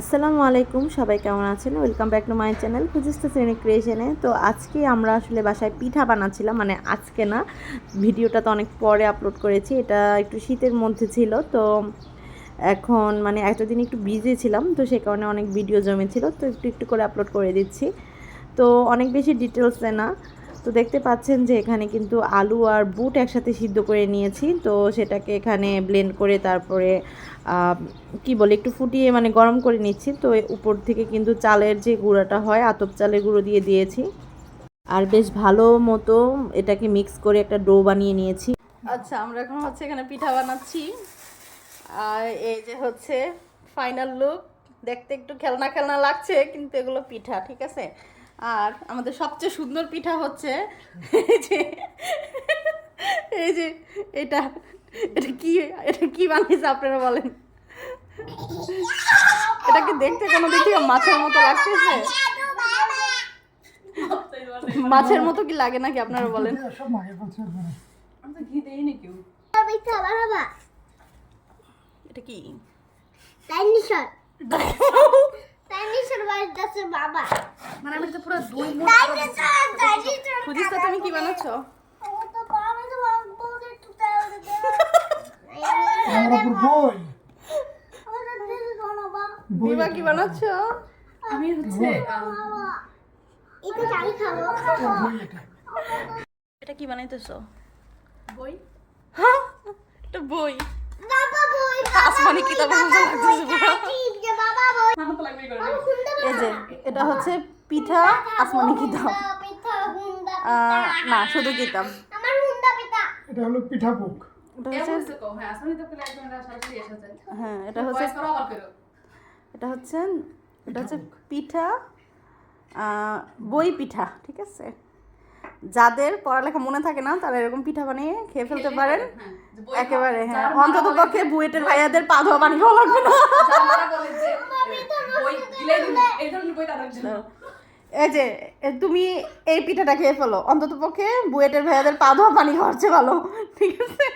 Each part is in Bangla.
আসসালামু আলাইকুম, সবাই কেমন আছেন? Welcome back to my channel খুঁজিস্তা শ্রেণি ক্রিয়েশনে তো আজকে আমরা আসলে বাসায় পিঠা বানাচ্ছিলাম মানে আজকে না, ভিডিওটা তো অনেক পরে আপলোড করেছি, এটা একটু শীতের মধ্যে ছিল, তো এখন মানে এতদিন একটু বিজি ছিলাম, তো সে কারণে অনেক ভিডিও জমেছিল, তো একটু একটু করে আপলোড করে দিচ্ছি। তো অনেক বেশি ডিটেলসে না তো দেখতে পাচ্ছেন যে এখানে কিন্তু আলু আর বুট একসাথে সিদ্ধ করে নিয়েছি। তো সেটাকে এখানে ব্লেন্ড করে তারপরে কি বলে, একটু ফুটিয়ে মানে গরম করে নিচ্ছি। তো উপর থেকে কিন্তু চালের যে গুঁড়োটা হয়, আতপ চালের গুঁড়ো দিয়ে দিয়েছি। আর বেশ ভালো মতো এটাকে মিক্স করে একটা ডো বানিয়ে নিয়েছি। আচ্ছা আমরা এখন হচ্ছে এখানে পিঠা বানাচ্ছি। আর এই যে হচ্ছে ফাইনাল লুক দেখতে একটু খেলনা খেলনা লাগছে, কিন্তু এগুলো পিঠা, ঠিক আছে? আর আমাদের সবচেয়ে সুন্দর পিঠা হচ্ছে এই যে এই যে এটা এটা কি এটা কি বানিয়েছে আপনারা বলেন? এটাকে দেখতে কোনো দেখি মাছের মতো লাগতেছে? মাছের মতো কি লাগে নাকি আপনারা বলেন? এটা কি? ডাইনোসর ডাইনোসর বাড়িতে আছে বাবা মানে আমি তো পুরো দুই খুঁজিস তো তুমি কি বানাচ্ছো? ও তো বাবা কি বানাচ্ছো? আমি হচ্ছে এটা কি বানাইতেছো? বই। হ্যাঁ? এটা বই। বাবা বই আসমানি লাগতেছে এই যে এটা হচ্ছে পিঠা আসমানি কিতাব। না শুধু কিতাব। আমার হুন্ডা পিঠা। এটা হলো পিঠা বুক এটা হচ্ছে হ্যাঁ এটা হ্যাঁ এটা হচ্ছে এটা হচ্ছে এটা হচ্ছে পিঠা বই পিঠা ঠিক আছে? যাদের পড়ালেখা মনে থাকে না তারা এরকম পিঠা বানিয়ে খেয়ে ফেলতে পারেন। হ্যাঁ। একেবারে হ্যাঁ। অন্তত পক্ষে বুয়েটের ভাইয়াদের পা ধোয়া পানি খাওয়া লাগবে না। এই যে তুমি এই পিঠাটা খেয়ে ফেলো। অন্তত পক্ষে বুয়েটের ভাইয়াদের পা ধোয়া পানি খাওয়ার চেয়ে ভালো। ঠিক আছে?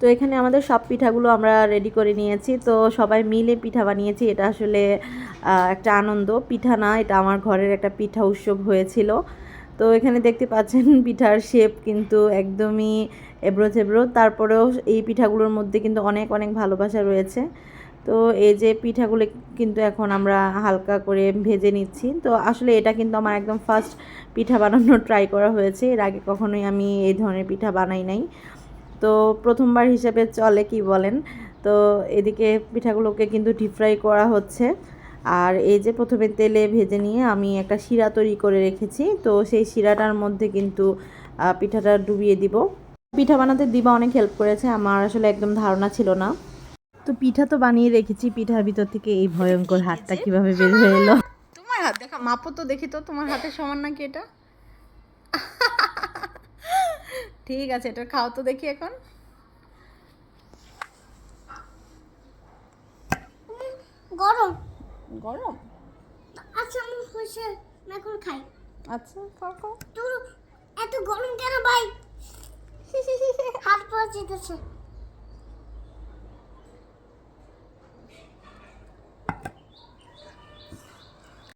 তো এখানে আমাদের সব পিঠাগুলো আমরা রেডি করে নিয়েছি। তো সবাই মিলে পিঠা বানিয়েছি। এটা আসলে একটা আনন্দ। পিঠা না এটা আমার ঘরের একটা পিঠা উৎসব হয়েছিল। তো এখানে দেখতে পাচ্ছেন পিঠার শেপ কিন্তু একদমই এবড়ো থেবড়ো তারপরেও এই পিঠাগুলোর মধ্যে কিন্তু অনেক অনেক ভালোবাসা রয়েছে। তো এই যে পিঠাগুলো কিন্তু এখন আমরা হালকা করে ভেজে নিচ্ছি। তো আসলে এটা কিন্তু আমার একদম ফার্স্ট পিঠা বানানোর ট্রাই করা হয়েছে। এর আগে কখনোই আমি এই ধরনের পিঠা বানাই নাই। তো প্রথমবার হিসেবে চলে কি বলেন? তো এদিকে পিঠাগুলোকে কিন্তু ডিপ ফ্রাই করা হচ্ছে। আর এই যে প্রথমে তেলে ভেজে নিয়ে আমি একটা শিরা তৈরি করে রেখেছি তো সেই শিরাটার মধ্যে কিন্তু পিঠাটা ডুবিয়ে দিব। পিঠা বানাতে দিবা অনেক হেল্প করেছে আমার আসলে একদম ধারণা ছিল না। তো পিঠা তো বানিয়ে রেখেছি পিঠার ভিতর থেকে এই ভয়ঙ্কর হাতটা কীভাবে বের হয়ে এলো। তোমার হাত দেখা মাপো তো দেখি তো তোমার হাতের সমান নাকি এটা? ঠিক আছে এটা খাও তো দেখি এখন। গরম। গরম? আচ্ছা আমি আমি এখন খাই। আচ্ছা খাও খাও তোর এত গরম কেন ভাই? হাত পা যেতেছে